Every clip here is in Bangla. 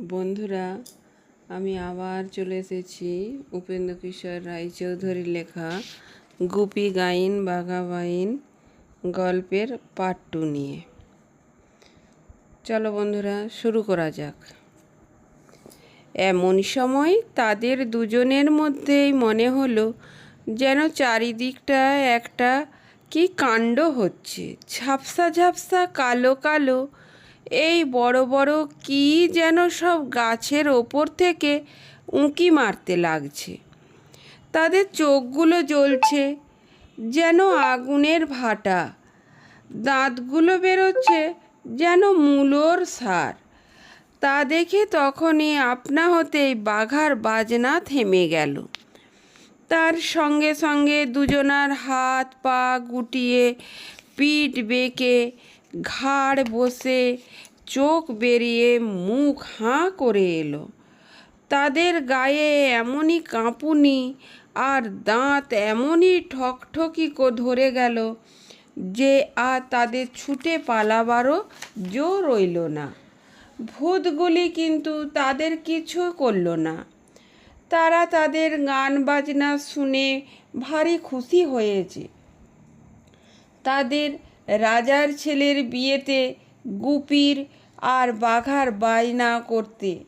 বন্ধুরা, আমি আবার চলে এসেছি উপেন্দ্র কিশোর রায়চৌধুরীর লেখা গুপি গাইন বাঘা বাইন গল্পের পার্ট টু নিয়ে। চলো বন্ধুরা, শুরু করা যাক। এমন সময় তাদের দুজনের মধ্যেই মনে হলো যেন চারিদিকটা একটা কি কাণ্ড হচ্ছে। ঝাপসা ঝাপসা কালো কালো এই বড় বড় কি যেন সব গাছের ওপর থেকে উঁকি মারতে লাগছে। তাদের চোখগুলো জ্বলছে, যেন আগুনের ভাটা। দাঁতগুলো বেরোচ্ছে, যেন মূলোর সার। তা দেখে তখনই আপনা হতেই বাঘার বাজনা থেমে গেল। তার সঙ্গে সঙ্গে দুজনার হাত পা গুটিয়ে পিঠ বেঁকে ঘাড় বসে চোখ বেরিয়ে মুখ হাঁ করে এলো। তাদের গায়ে এমনই কাঁপুনি আর দাঁত এমনই ঠকঠকি কো ধরে গেল যে আর তাদের ছুটে পালাবারও জো রইল না। ভূতগুলি কিন্তু তাদের কিছু করল না। তারা তাদের গান বাজনা শুনে ভারী খুশি হয়েছে। তাদের রাজার ছেলের বিয়েতে গুপির আর বাঘার বাজনা করতে।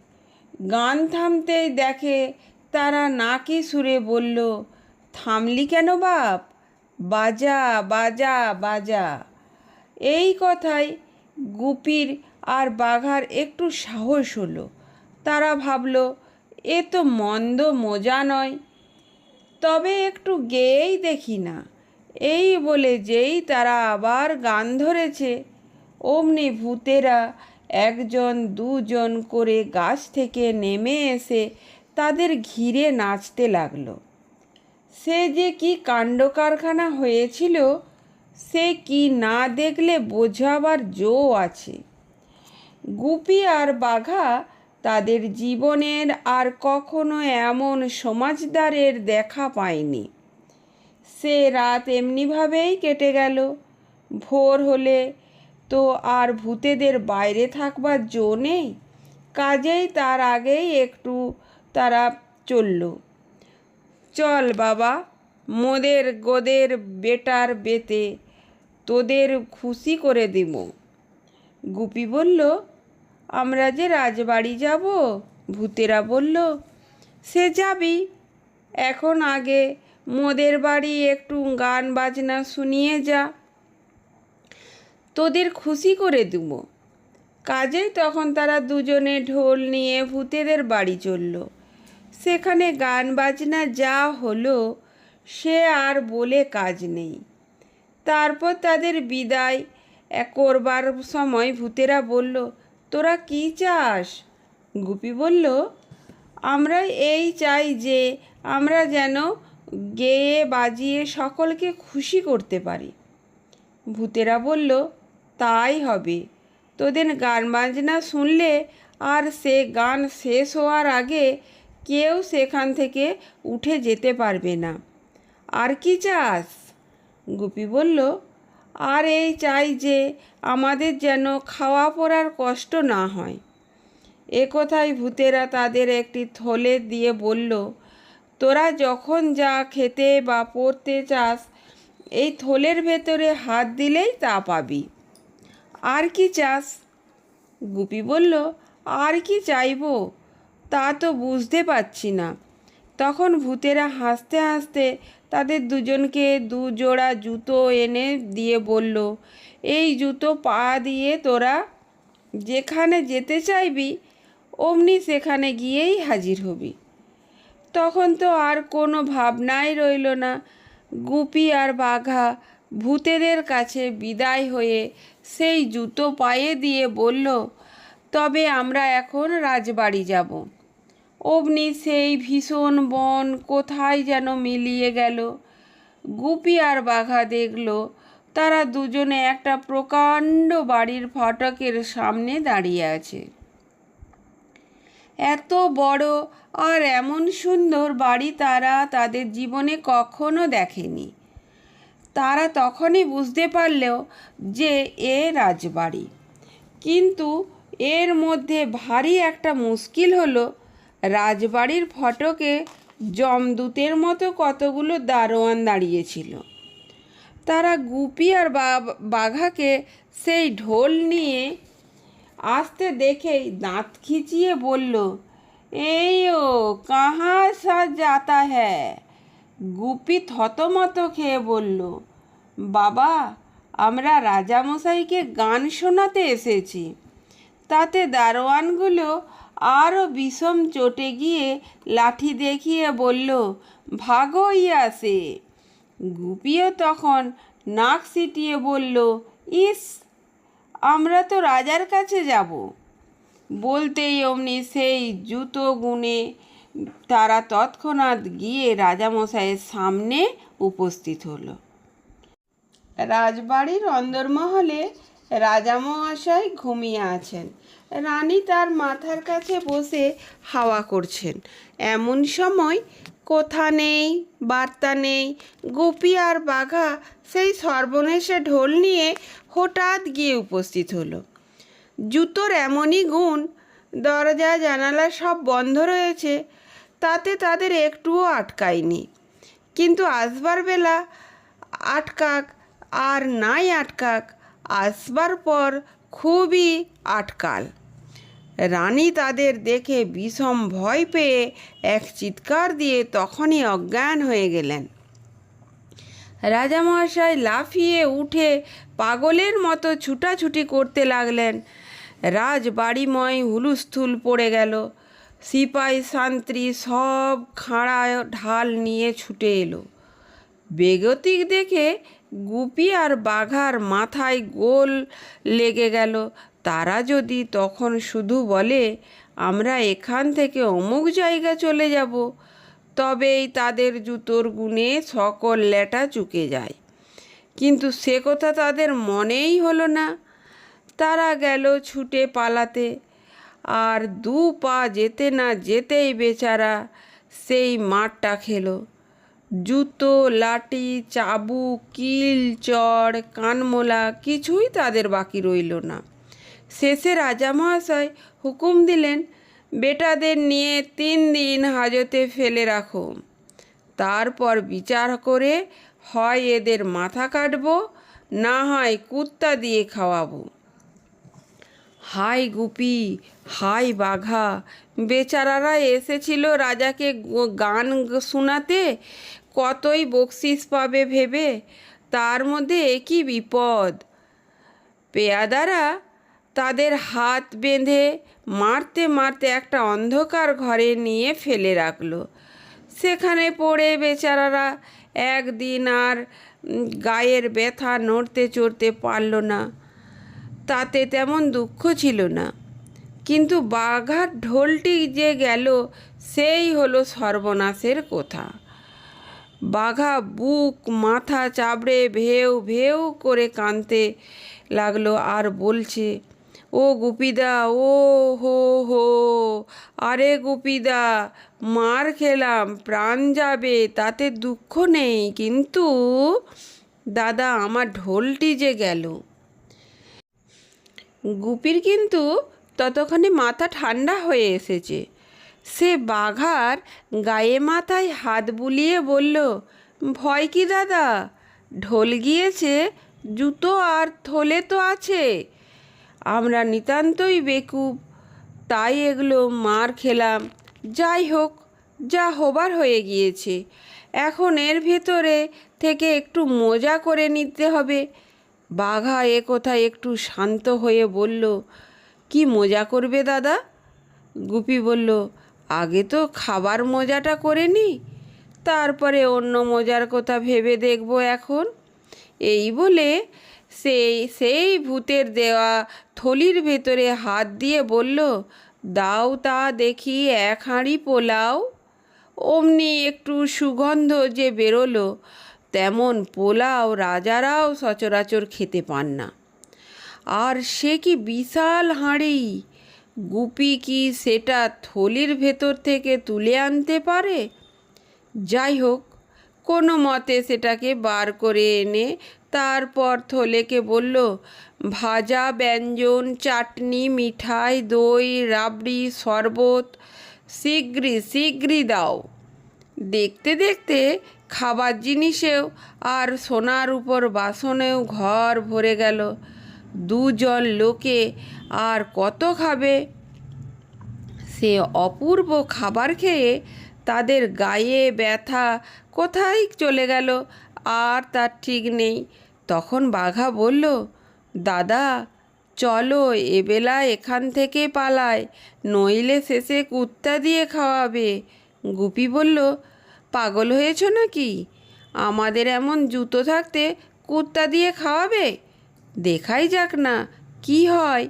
গান থামতেই দেখে তারা নাকি সুরে বলল, থামলি কেন বাপ? বাজা বাজা বাজা। এই কথায় গুপির আর বাঘার একটু সাহস হলো। তারা ভাবল, এ তো মন্দ মজা নয়। তবে একটু গেয়েই দেখি না। এই বলে যেই তারা আবার গান ধরেছে, অমনি ভূতেরা একজন দুজন করে গাছ থেকে নেমে এসে তাদের ঘিরে নাচতে লাগল। সে যে কি কাণ্ড কারখানা হয়েছিল, সে কি না দেখলে বোঝাবার জো আছে। গুপি আর বাঘা তাদের জীবনের আর কখনো এমন সমাজদারের দেখা পায়নি। সে রাত এমনিভাবেই কেটে গেল। ভোর হলে তো আর ভূতেদের বাইরে থাকবার জো নেই। কাজেই তার আগেই একটু তারা চলল। চল বাবা, মোদের গোদের বেটার বেতে তোদের খুশি করে দিব। গুপি বলল, আমরা যে রাজবাড়ি যাব? ভূতেরা বলল, সে যাবি। এখন আগে মোদের বাড়ি একটু গান বাজনা শুনিয়ে যা। তোদের খুশি করে দেব কাজেই তখন তারা দুজনে ঢোল নিয়ে ভূতেদের বাড়ি চলল। সেখানে গান বাজনা যা হলো, সে আর বলে কাজ নেই। তারপর তাদের বিদায়। করবার সময় ভূতেরা বলল, তোরা কি চাস? গুপি বলল, আমরা এই চাই যে, আমরা যেন গেয়ে বাজিয়ে সকলকে খুশি করতে পারি। ভূতেরা বলল, তাই হবে। তোদের গান বাজনা শুনলে আর সে গান শেষ হওয়ার আগে কেউ সেখান থেকে উঠে যেতে পারবে না। আর কি চাস? গুপি বলল, আর এই চাই যে আমাদের যেন খাওয়া পড়ার কষ্ট না হয়। এ ভূতেরা তাদের একটি থলে দিয়ে বলল তোরা যখন যা খেতে বা পড়তে চাস, এই থলের ভেতরে হাত দিলেই তা পাবি। আর কি চাস? গুপি বলল, আর কি চাইব? তা তো বুঝতে পারছি না। তখন ভূতেরা হাসতে হাসতে তাদের দুজনকে দু জোড়া জুতো এনে দিয়ে বলল, এই জুতো পা দিয়ে তোরা যেখানে যেতে চাইবি, অমনি সেখানে গিয়েই হাজির হবি। তখন তো আর কোনো ভাবনাই রইল না। গুপি আর বাঘা ভূতেদের কাছে বিদায় হয়ে সেই জুতো পায়ে দিয়ে বলল, তবে আমরা এখন রাজবাড়ি যাব। অমনি সেই ভীষণ বন কোথায় যেন মিলিয়ে গেল। গুপি আর বাঘা দেখল, তারা দুজনে একটা প্রকাণ্ড বাড়ির ফটকের সামনে দাঁড়িয়ে আছে। এত বড় আর এমন সুন্দর বাড়ি তারা তাদের জীবনে কখনো দেখেনি। তারা তখনই বুঝতে পারলেও যে এ রাজবাড়ি। কিন্তু এর মধ্যে ভারী একটা মুশকিল হলো, রাজবাড়ির ফটকে জমদূতের মতো কতগুলো দারোয়ান দাঁড়িয়েছিল। তারা গুপি আর বাঘাকে সেই ঢোল নিয়ে আসতে দেখেই দাঁত খিচিয়ে বলল, এই ও কাহা সা যাতা হ্যাঁ গুপি থতমত খেয়ে বলল, বাবা, আমরা রাজামশাইকে গান শোনাতে এসেছি। তাতে দারোয়ানগুলো আরও বিষম চটে গিয়ে লাঠি দেখিয়ে বলল ভাগো ইয়াসে গুপিও তখন নাক সিটিয়ে বলল, ইস আমরা তো রাজার কাছে যাব। বলতেই অমনি সেই জুতো গুনে তারা তৎক্ষণাৎ গিয়ে রাজামশাইয়ের সামনে উপস্থিত হলো। রাজবাড়ির অন্দরমহলে রাজামহাশয় ঘুমিয়ে আছেন। রানী তার মাথার কাছে বসে হাওয়া করছেন। এমন সময় কোথা নেই, বার্তা নেই, গোপী আর বাঘা সেই সর্বনেশে ঢোল নিয়ে হঠাৎ গিয়ে উপস্থিত হলো। জুতোর এমনই গুণ, দরজা, জানালা সব বন্ধ রয়েছে, তাতে তাদের একটুও আটকায়নি। কিন্তু আসবার বেলা আটকাক আর নাই আটকাক, আসবার পর খুবই আটকাল। রানী তাদের দেখে বিষম ভয় পেয়ে এক চিৎকার দিয়ে তখনই অজ্ঞান হয়ে গেলেন। রাজামহাশয় লাফিয়ে উঠে পাগলের মতো ছুটাছুটি করতে লাগলেন। রাজবাড়িময় হুলুস্থুল পড়ে গেল। সিপাই শান্ত্রী সব খাঁড়া ঢাল নিয়ে ছুটে এলো। বেগতিক দেখে গুপি আর বাঘার মাথায় গোল লেগে গেল। তারা যদি তখন শুধু বলে, আমরা এখান থেকে অমুক জায়গা চলে যাব। তবেই তাদের জুতোর গুণে সকল লেটা চুকে যায়। কিন্তু সে কথা তাদের মনেই হলো না। তারা গেল ছুটে পালাতে। আর দু পা যেতে না যেতেই বেচারা সেই মাঠটা খেলো। জুতো, লাঠি চাবুক কিল, চড়, কানমোলা কিছুই তাদের বাকি রইল না। শেষে রাজা মহাশয় হুকুম দিলেন বেটাদের নিয়ে তিন দিন হাজতে ফেলে রাখো। তারপর বিচার করে হয় এদের মাথা কাটবো, না হয় কুত্তা দিয়ে খাওয়াবো। হাই গুপি, হাই বাঘা, বেচারারা এসেছিল রাজাকে গান শোনাতে, কতই বকশিস পাবে ভেবে, তার মধ্যে একই বিপদ। পেয়াদারা তাদের হাত বেঁধে মারতে মারতে একটা অন্ধকার ঘরে নিয়ে ফেলে রাখল। সেখানে পড়ে বেচারারা একদিন আর গায়ের ব্যথা নড়তে চড়তে পারল না। তাতে তেমন দুঃখ ছিল না। কিন্তু বাঘার ঢোলটি যে গেল, সেই হলো সর্বনাশের কথা। বাঘা বুক, মাথা চাবড়ে, ভেউ ভেউ করে কাঁদতে লাগল আর বলছে ও গুপিদা, ও হো হো। আরে গুপিদা, মার খেলাম, প্রাণ যাবে, তাতে দুঃখ নেই, কিন্তু দাদা, আমার ঢোলটি যে গেল। গুপির কিন্তু ততক্ষণে মাথা ঠান্ডা হয়ে এসেছে। সে বাঘার গায়ে মাথায় হাত বুলিয়ে বলল, ভয় কি দাদা? ঢোল গিয়েছে, জুতো আর থলে তো আছে। আমরা নিতান্তই বেকুব। তাই এগুলো মার খেলাম। যাই হোক, যা হবার হয়ে গিয়েছে। এখন এর ভেতরে থেকে একটু মজা করে নিতে হবে। বাঘা এ কথা একটু শান্ত হয়ে বলল, কি মজা করবে দাদা? গুপি বলল, আগে তো খাবার মজাটা করে নি, তারপরে অন্য মজার কথা ভেবে দেখব এখন। এই বলে সেই সেই ভূতের দেওয়া থলির ভেতরে হাত দিয়ে বলল, দাও তা দেখি এক হাঁড়ি পোলাও। অমনি একটু সুগন্ধ যে বেরোলো, তেমন পোলাও রাজারাও সচরাচর খেতে পান না। আর সে কি বিশাল হাঁড়ি? গুপি কি সেটা থলির ভেতর থেকে তুলে আনতে পারে? যাই হোক কোনো মতে সেটাকে বার করে এনে তারপর থলেকে বলল, ভাজা ব্যঞ্জন, চাটনি, মিঠাই, দই, রাবড়ি, শরবত শীঘ্রই শীঘ্রই দাও। দেখতে দেখতে খাবার জিনিসেও আর সোনার উপর বাসনেও ঘর ভরে গেল। দুজন লোকে আর কত খাবে? সে অপূর্ব খাবার খেয়ে তাদের গায়ে ব্যথা কোথায় চলে গেল? আর তার ঠিক নেই। তখন বাঘা বলল, দাদা, চলো এবেলা এখান থেকে পালায়, নইলে শেষে কুত্তা দিয়ে খাওয়াবে। গুপি বলল, পাগল হয়েছ নাকি? আমাদের এমন জুতো থাকতে কুত্তা দিয়ে খাওয়াবে? দেখাই যাক না, কি হয়?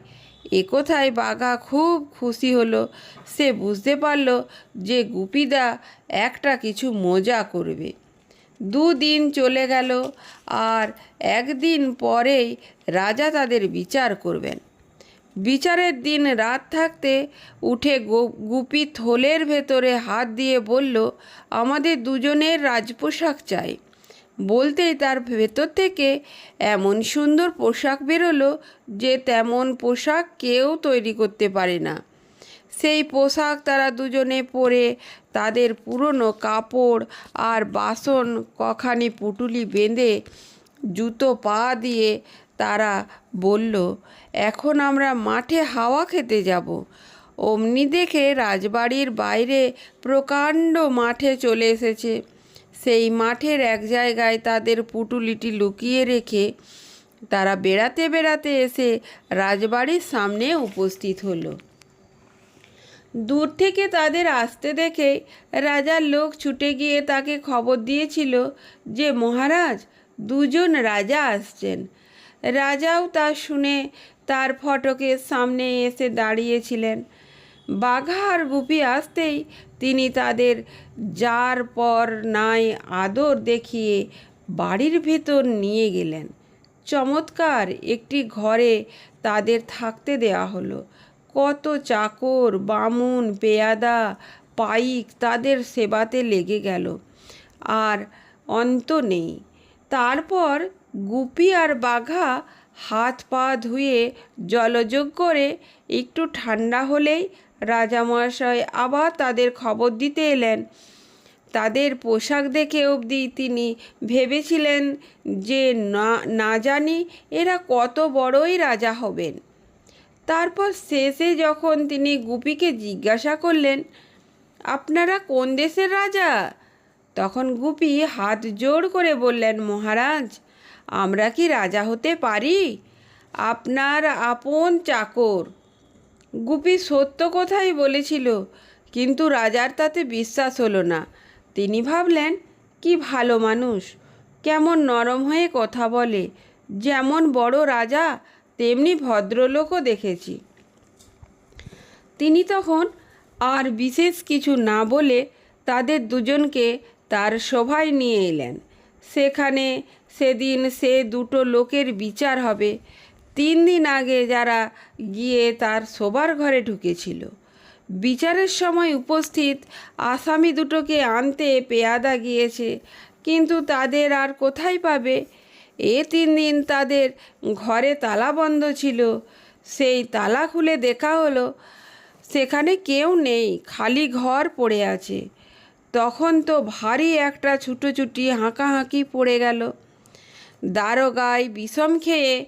এ কোথায় বাঘা খুব খুশি হলো। সে বুঝতে পারল যে গুপিদা একটা কিছু মজা করবে। দুদিন চলে গেল আর একদিন পরেই রাজা তাদের বিচার করবেন। বিচারের দিন রাত থাকতে উঠে গুপি থলের ভেতরে হাত দিয়ে বলল, আমাদের দুজনের রাজপোশাক চাই। বলতেই তার ভেতর থেকে এমন সুন্দর পোশাক বেরোলো যে তেমন পোশাক কেউ তৈরি করতে পারে না। সেই পোশাক তারা দুজনে পরে তাদের পুরনো কাপড় আর বাসন কখানি পুটুলি বেঁধে জুতো পা দিয়ে তারা বলল, এখন আমরা মাঠে হাওয়া খেতে যাব। অমনি দেখে রাজবাড়ির বাইরে প্রকাণ্ড মাঠে চলে এসেছে। সেই মাঠের এক জায়গায় তাদের পুটুলিটি লুকিয়ে রেখে তারা বেড়াতে বেড়াতে এসে রাজবাড়ির সামনে উপস্থিত হলো। দূর থেকে তাদের আসতে দেখে রাজার লোক ছুটে গিয়ে তাকে খবর দিয়েছিল যে, মহারাজ, দুজন রাজা আসছেন। রাজাও তা শুনে তার ফটকের সামনে এসে দাঁড়িয়েছিলেন। বাঘা আর গুপি আসতেই তিনি তাদের যার পর নাই আদর দেখিয়ে বাড়ির ভেতর নিয়ে গেলেন। চমৎকার একটি ঘরে তাদের থাকতে দেওয়া হলো। কত চাকর, বামুন, পেয়াদা, পাইক তাদের সেবাতে লেগে গেল। আর অন্ত নেই। তারপর গুপি আর বাঘা হাত পা ধুয়ে জলযোগ করে একটু ঠান্ডা হলেই রাজামহাশয় আবার তাদের খবর দিতে এলেন। তাদের পোশাক দেখে অবধি তিনি ভেবেছিলেন যে না না জানি এরা কত বড়ই রাজা হবেন। তারপর শেষে যখন তিনি গুপিকে জিজ্ঞাসা করলেন, আপনারা কোন দেশের রাজা? তখন গুপি হাত জোড় করে বললেন, মহারাজ, আমরা কি রাজা হতে পারি? আপনার আপন চাকর। গুপি সত্য কথাই বলেছিল, কিন্তু রাজার তাতে বিশ্বাস হলো না। তিনি ভাবলেন, কি ভালো মানুষ, কেমন নরম হয়ে কথা বলে, যেমন বড় রাজা, তেমনি ভদ্রলোকও দেখেছি। তিনি তখন আর বিশেষ কিছু না বলে তাদের দুজনকে তার সভায় নিয়ে এলেন। সেখানে সেদিন সে দুটো লোকের বিচার হবে তিন দিন আগে যারা গিয়ে তার শোবার ঘরে ঢুকেছিল। বিচারের সময় উপস্থিত আসামি দুটোকে আনতে পেয়াদা গিয়েছে, কিন্তু তাদের আর কোথায় পাবে? এ তিন দিন তাদের ঘরে তালা বন্ধ ছিল, সেই তালা খুলে দেখা হলো, সেখানে কেউ নেই, খালি ঘর পড়ে আছে। তখন তো ভারী একটা ছুটোছুটি হাঁকাহাঁকি পড়ে গেল। দারোগায় বিষম খেয়ে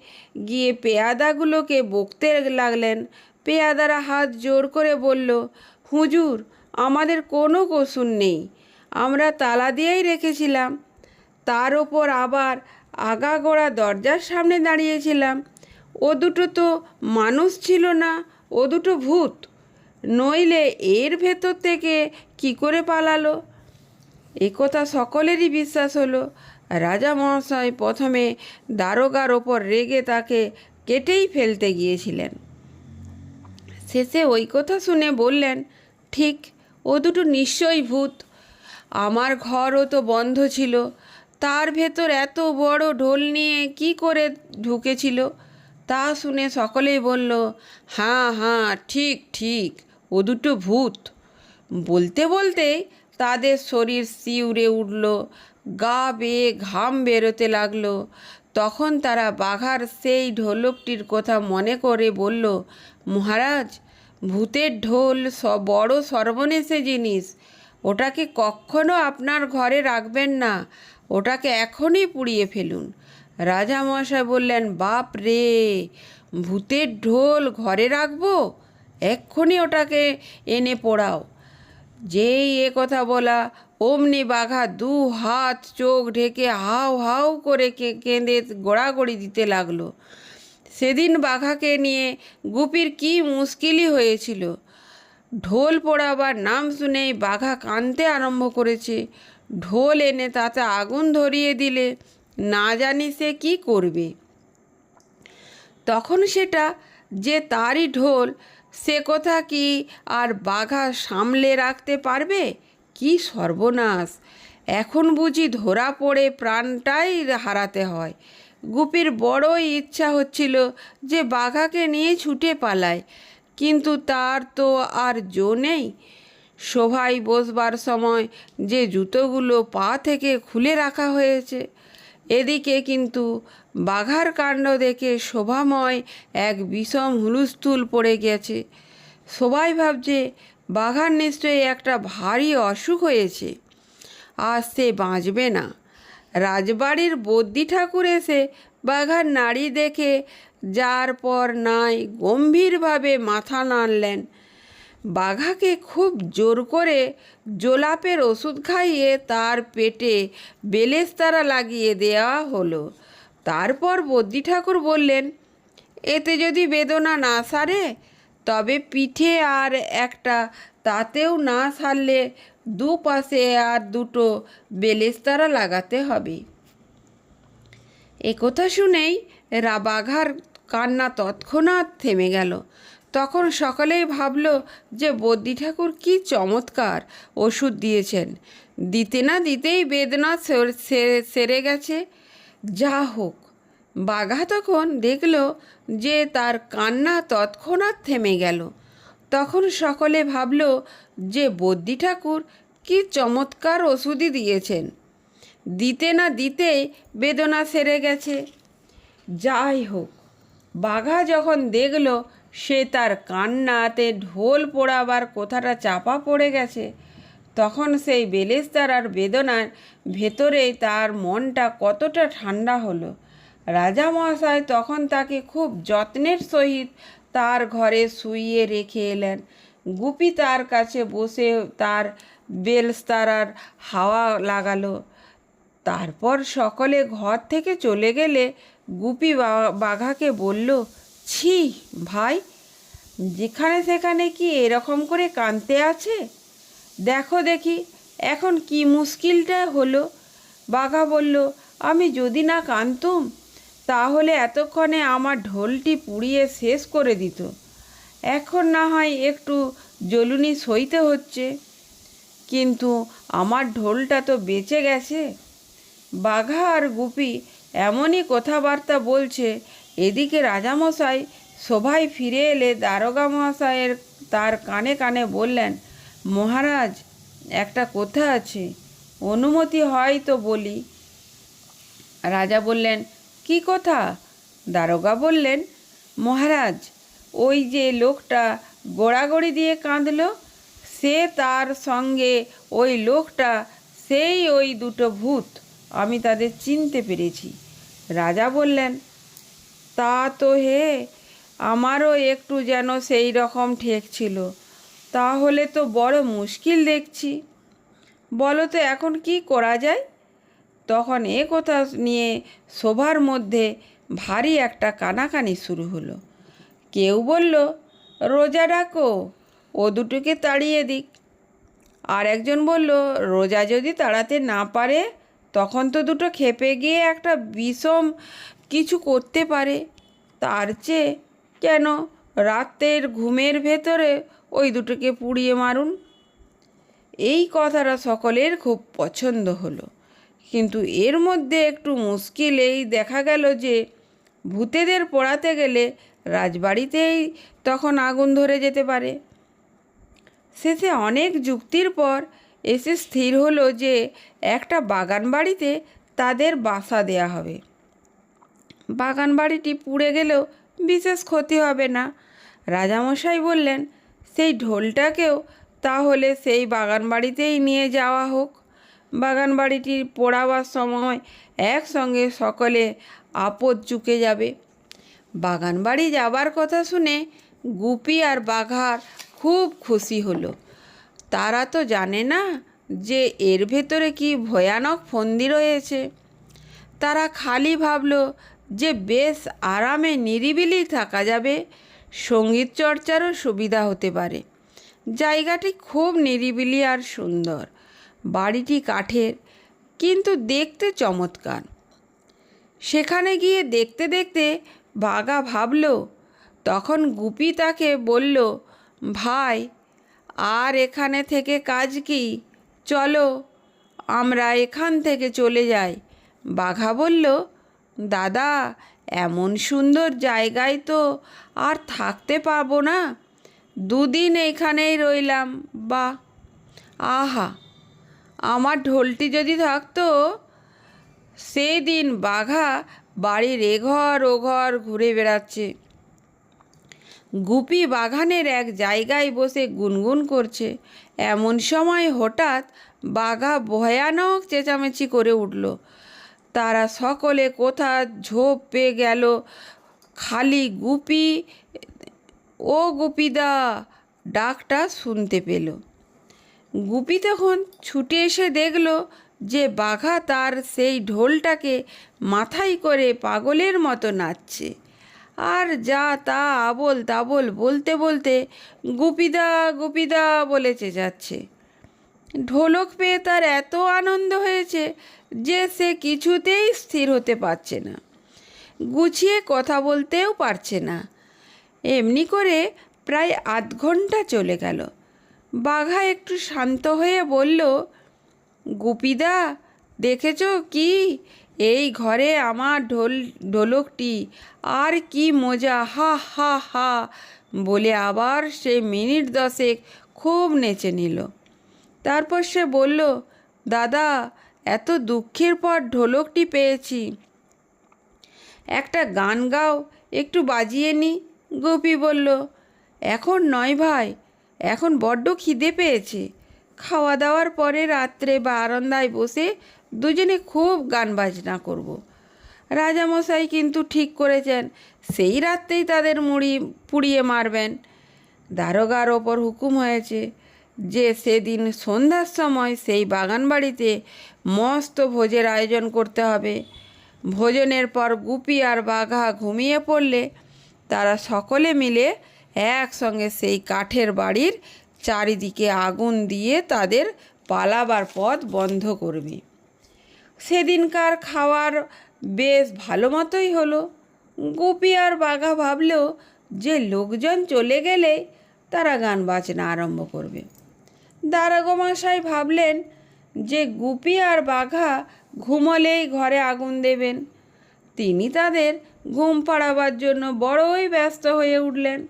গিয়ে পেয়াদাগুলোকে বকতে লাগলেন। পেয়াদারা হাত জোর করে বলল, হুজুর, আমাদের কোনো কসুর নেই। আমরা তালা দিয়েই রেখেছিলাম। তার ওপর আবার আগাগোড়া দরজার সামনে দাঁড়িয়েছিলাম। ও দুটো তো মানুষ ছিল না, ও দুটো ভূত। নইলে এর ভেতর থেকে কি করে পালালো? একথা সকলেরই বিশ্বাস হলো। রাজা মহাশয় প্রথমে দারোগার ওপর রেগে তাকে কেটেই ফেলতে গিয়েছিলেন। শেষে ওই কথা শুনে বললেন, ঠিক, ও দুটো নিশ্চয়ই ভূত। আমার ঘরও তো বন্ধ ছিল। তার ভেতর এত বড় ঢোল নিয়ে কি করে ঢুকেছিল? তা শুনে সকলেই বলল হ্যাঁ হ্যাঁ ঠিক ঠিক, ও দুটো ভূত। বলতে বলতে তাদের শরীর শিউরে উঠল। গা বেয়ে ঘাম বেরোতে লাগল। তখন তারা বাঘার সেই ঢোলকটির কথা মনে করে বলল, মহারাজ, ভূতের ঢোল বড় সর্বনেশে জিনিস। ওটাকে কখনো আপনার ঘরে রাখবেন না। ওটাকে এখনই পুড়িয়ে ফেলুন। রাজামশাই বললেন, বাপ রে, ভূতের ঢোল ঘরে রাখব? এক্ষুনি ওটাকে এনে পোড়াও। যেই এ কথা বলা, অমনি বাঘা দু হাত চোখ ঢেকে হাউ হাউ করে কেঁদে গোড়াগড়ি দিতে লাগল। সেদিন বাঘাকে নিয়ে গুপির কি মুশকিলই হয়েছিল। ঢোল পোড়াবার নাম শুনেই বাঘা কাঁদতে আরম্ভ করেছে। ঢোল এনে তাতে আগুন ধরিয়ে দিলে, না জানি সে কী করবে। তখন সেটা যে তারই ঢোল সে কথা কি আর বাঘা সামলে রাখতে পারবে? কি সর্বনাশ। এখন বুঝি ধরা পড়ে প্রাণটাই হারাতে হয়। গুপির বড়ই ইচ্ছা হচ্ছিল যে বাঘাকে নিয়ে ছুটে পালায়, কিন্তু তার তো আর জো নেই। সভায় বসবার সময় যে জুতোগুলো পা থেকে খুলে রাখা হয়েছে এদিকে কিন্তু বাঘার কাণ্ড দেখে শোভাময় এক বিষম হুলুস্থুল পড়ে গেছে। সবাই ভাবছে বাঘার নিশ্চয়ই একটা ভারী অসুখ হয়েছে। আর সে বাঁচবে না। রাজবাড়ির বদ্যি ঠাকুর এসে বাঘার নাড়ি দেখে যার পর নাই গম্ভীরভাবে মাথা নাড়লেন। বাঘাকে খুব জোর করে জোলাপের ওষুধ খাইয়ে তার পেটে বেলেস্তারা লাগিয়ে দেওয়া হলো। তারপর বদ্যি ঠাকুর বললেন, এতে যদি বেদনা না সারে, তবে পিঠে আর একটা তাতেও না সারলে দুপাশে আর দুটো বেলেস্তারা লাগাতে হবে। একথা শুনেই রা বাঘার কান্না তৎক্ষণাৎ থেমে গেল। তখন সকলেই ভাবল যে বদ্যি ঠাকুর কী চমৎকার ওষুধ দিয়েছেন। দিতে না দিতেই বেদনা সের- গেছে। যা হোক, বাঘা তখন দেখল যে তার কান্না তৎক্ষণাৎ থেমে গেল। তখন সকলে ভাবল যে বদ্যি ঠাকুর কী চমৎকার ওষুধই দিয়েছেন। দিতে না দিতেই বেদনা সেরে গেছে। যাই হোক, বাঘা যখন দেখল সে তার কান্নাতে ঢোল পোড়াবার কথাটা চাপা পড়ে গেছে। তখন সেই বেলেস্তারার বেদনার ভেতরেই তার মনটা কতটা ঠান্ডা হলো। রাজামহাশয় তখন তাকে খুব যত্নের সহিত তার ঘরে শুইয়ে রেখে এলেন। গুপি তার কাছে বসে তার বেলস্তারার হাওয়া লাগালো। তারপর সকলে ঘর থেকে চলে গেলে গুপি বাঘাকে বলল ছি, ভাই, যেখানে সেখানে কি এরকম করে কানতে আছে? দেখো দেখি, এখন কি মুশকিলটা হলো? বাঘা বলল, আমি যদি না কানতুম তাহলে এতক্ষণে আমার ঢোলটি পুড়িয়ে শেষ করে দিত। এখন না হয় একটু জ্বলুনি সইতে হচ্ছে। কিন্তু আমার ঢোলটা তো বেঁচে গেছে। বাঘা আর গুপি এমনই কথাবার্তা বলছে এদিকে রাজামশাই সভায় ফিরে এলে দারোগা মহাশয়ের তার কানে কানে বললেন, মহারাজ, একটা কথা আছে, অনুমতি হয় তো বলি। রাজা বললেন, কি কথা? দারোগা বললেন, মহারাজ, ওই যে লোকটা গোড়াগড়ি দিয়ে কাঁদল, সে তার সঙ্গে ওই লোকটা, সেই ওই দুটো ভূত, আমি তাদের চিনতে পেরেছি। রাজা বললেন তা তো হে, আমারও একটু যেন সেই রকম ঠেক ছিল। তাহলে তো বড় মুশকিল দেখছি। বলো তো এখন কি করা যায়? তখন এ কথা নিয়ে শোভার মধ্যে ভারী একটা কানাকানি শুরু হলো। কেউ বলল, রোজা ডাকো, ও দুটোকে তাড়িয়ে দিক। আর একজন বলল, রোজা যদি তাড়াতে না পারে, তখন তো দুটো খেপে গিয়ে একটা বিষম কিছু করতে পারে, তার চেয়ে কেন রাতের ঘুমের ভেতরে ওই দুটোকে পুড়িয়ে মারুন? এই কথাটা সকলের খুব পছন্দ হলো। কিন্তু এর মধ্যে একটু মুশকিল এই দেখা গেল যে, ভূতেদের পড়াতে গেলে রাজবাড়িতেই তখন আগুন ধরে যেতে পারে। শেষে অনেক যুক্তির পর এসে স্থির হলো যে, একটা বাগান বাড়িতে তাদের বাসা দেয়া হবে। বাগান বাড়িটি পুড়ে গেলেও বিশেষ ক্ষতি হবে না। রাজামশাই বললেন, সেই ঢোলটাকেও তাহলে সেই বাগান বাড়িতেই নিয়ে যাওয়া হোক। বাগান বাড়িটি পোড়াবার সময় একসঙ্গে সকলে আপদ চুকে যাবে বাগান বাড়ি যাবার কথা শুনে গুপি আর বাঘার খুব খুশি হলো। তারা তো জানে না যে এর ভেতরে কি ভয়ানক ফন্দি রয়েছে। তারা খালি ভাবলো যে বেশ আরামে নিরিবিলি থাকা যাবে, সংগীত চর্চারও সুবিধা হতে পারে। জায়গাটি খুব নিরিবিলি আর সুন্দর। বাড়িটি কাঠের, কিন্তু দেখতে চমৎকার। সেখানে গিয়ে দেখতে দেখতে বাঘা ভাবল, তখন গুপি তাকে বলল, ভাই, আর এখানে থেকে কাজ কি? চলো, আমরা এখান থেকে চলে যাই। বাঘা বলল দাদা, এমন সুন্দর জায়গায় তো আর থাকতে পারব না। দুদিন এইখানেই রইলাম বা আহা, আমার ঢোলটি যদি থাকতো সেই দিন বাঘা বাড়ির এঘর ও ঘর ঘুরে বেড়াচ্ছে। গুপি বাগানের এক জায়গায় বসে গুনগুন করছে। এমন সময় হঠাৎ বাঘা ভয়ানক চেঁচামেচি করে উঠল। তারা সকলে কোথা ঝোপ পেয়ে গেল? খালি গুপি? ও গুপিদা, ডাকটা শুনতে পেল। গুপি তখন ছুটে এসে দেখল যে বাঘা তার সেই ঢোলটাকে মাথায় করে পাগলের মতো নাচছে। আর যা তা আবল তাবল বলতে বলতে গুপিদা গুপিদা বলে চেঁচাচ্ছে ঢোলক পেয়ে তার এত আনন্দ হয়েছে যে সে কিছুতেই স্থির হতে পারছে না। গুছিয়ে কথা বলতেও পারছে না। এমনি করে প্রায় আধ ঘণ্টা চলে গেল। বাঘা একটু শান্ত হয়ে বলল, গুপিদা, দেখেছ কি? এই ঘরে আমার ঢোল, ঢোলকটি। আর কি মজা, হা হা হা। বলে আবার সে মিনিট দশেক খুব নেচে নিল। তারপর সে বলল, দাদা, এত দুঃখের পর ঢোলকটি পেয়েছি। একটা গান গাও, একটু বাজিয়ে নি। গোপী বলল, এখন নয় ভাই, এখন বড্ড খিদে পেয়েছে। খাওয়া দাওয়ার পরে রাত্রে বারান্দায় বসে দুজনে খুব গান বাজনা করব। রাজামশাই কিন্তু ঠিক করেছেন, সেই রাত্রেই তাদের মুড়ি পুড়িয়ে মারবেন। দারোগার ওপর হুকুম হয়েছে যে সেদিন সন্ধ্যার সময় সেই বাগান বাড়িতে মস্ত ভোজের আয়োজন করতে হবে। ভোজনের পর গুপি আর বাঘা ঘুমিয়ে পড়লে তারা সকলে মিলে একসঙ্গে সেই কাঠের বাড়ির চারিদিকে আগুন দিয়ে তাদের পালাবার পথ বন্ধ করবে। সেদিনকার খাওয়ার বেশ ভালো মতোই হলো। গুপি আর বাঘা ভাবলেও যে লোকজন চলে গেলে তারা গান বাজনা আরম্ভ করবে। দারাগোমাশাই ভাবলেন যে গুপি আর বাঘা ঘুমলেই ঘরে আগুন দেবেন। তিনি তাদের ঘুম পাড়াবার জন্য বড়ই ব্যস্ত হয়ে উঠলেন।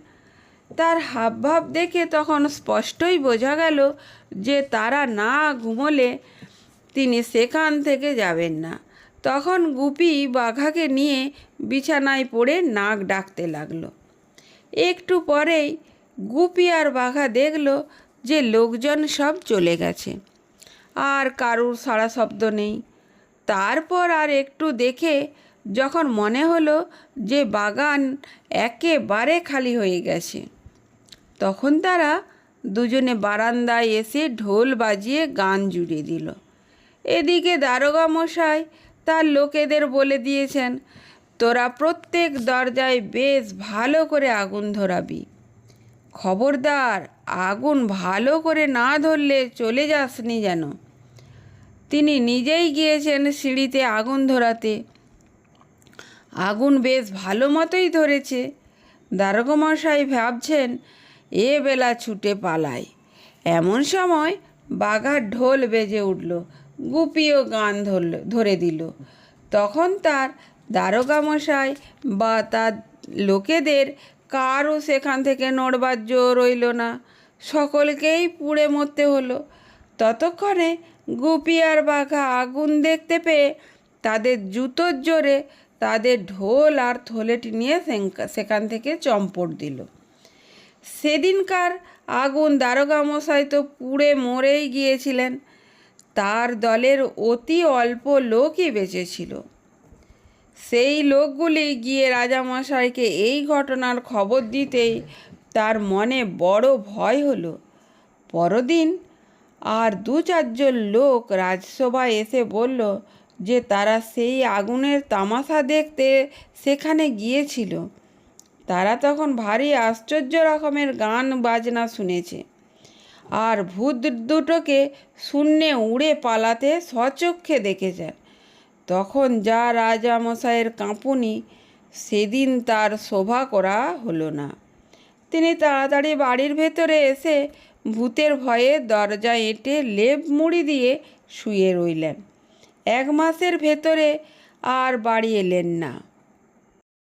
তার হাবভাব দেখে তখন স্পষ্টই বোঝা গেল যে তারা না ঘুমোলে তিনি সেখান থেকে যাবেন না। তখন গুপি বাঘাকে নিয়ে বিছানায় পড়ে নাক ডাকতে লাগল। একটু পরেই গুপি আর বাঘা দেখল যে লোকজন সব চলে গেছে। আর কারুর সাড়া শব্দ নেই। তারপর আর একটু দেখে যখন মনে হলো যে বাগান একেবারে খালি হয়ে গেছে, তখন তারা দুজনে বারান্দায় এসে ঢোল বাজিয়ে গান জুড়ে দিল। এদিকে দারোগা মশাই তার লোকেদের বলে দিয়েছেন, তোরা প্রত্যেক দরজায় বেশ ভালো করে আগুন ধরাবি। খবরদার, আগুন ভালো করে না ধরলে চলে যাসনি যেন। তিনি নিজেই গিয়েছেন সিঁড়িতে আগুন ধরাতে। আগুন বেশ ভালো মতোই ধরেছে। দারোগমশাই ভাবছেন, এ বেলা ছুটে পালায় এমন সময় বাঘার ঢোল বেজে উঠল গুপিও গান ধরল, ধরে দিল। তখন তার দারোগামশাই বা তার লোকেদের কারও সেখান থেকে নড়বার জো রইল না। সকলকেই পুড়ে মরতে হলো। ততক্ষণে গুপি আর বাঘা আগুন দেখতে পেয়ে তাদের জুতোর জোরে তাদের ঢোল আর থলেটি নিয়ে সেখান থেকে চম্পট দিল। সেদিনকার আগুন দারোগা মশাই তো পুড়ে মরেই গিয়েছিলেন। তার দলের অতি অল্প লোকই বেঁচেছিল সেই লোকগুলি গিয়ে রাজামশাইকে এই ঘটনার খবর দিতেই তার মনে বড় ভয় হলো। পরদিন আর দু চারজন লোক রাজসভায় এসে বলল যে তারা সেই আগুনের তামাশা দেখতে সেখানে গিয়েছিল। তারা তখন ভারী আশ্চর্য রকমের গান বাজনা শুনেছে আর ভূত দুটোকে শূন্যে উড়ে পালাতে সচক্ষে দেখেছে। তখন যা রাজামশাইয়ের কাঁপুনি, সেদিন তার শোভা করা হলো না। তিনি তাড়াতাড়ি বাড়ির ভেতরে এসে ভূতের ভয়ে দরজা এঁটে লেপ মুড়ি দিয়ে শুয়ে রইলেন। এক মাসের ভেতরে আর বাড়ি এলেন না।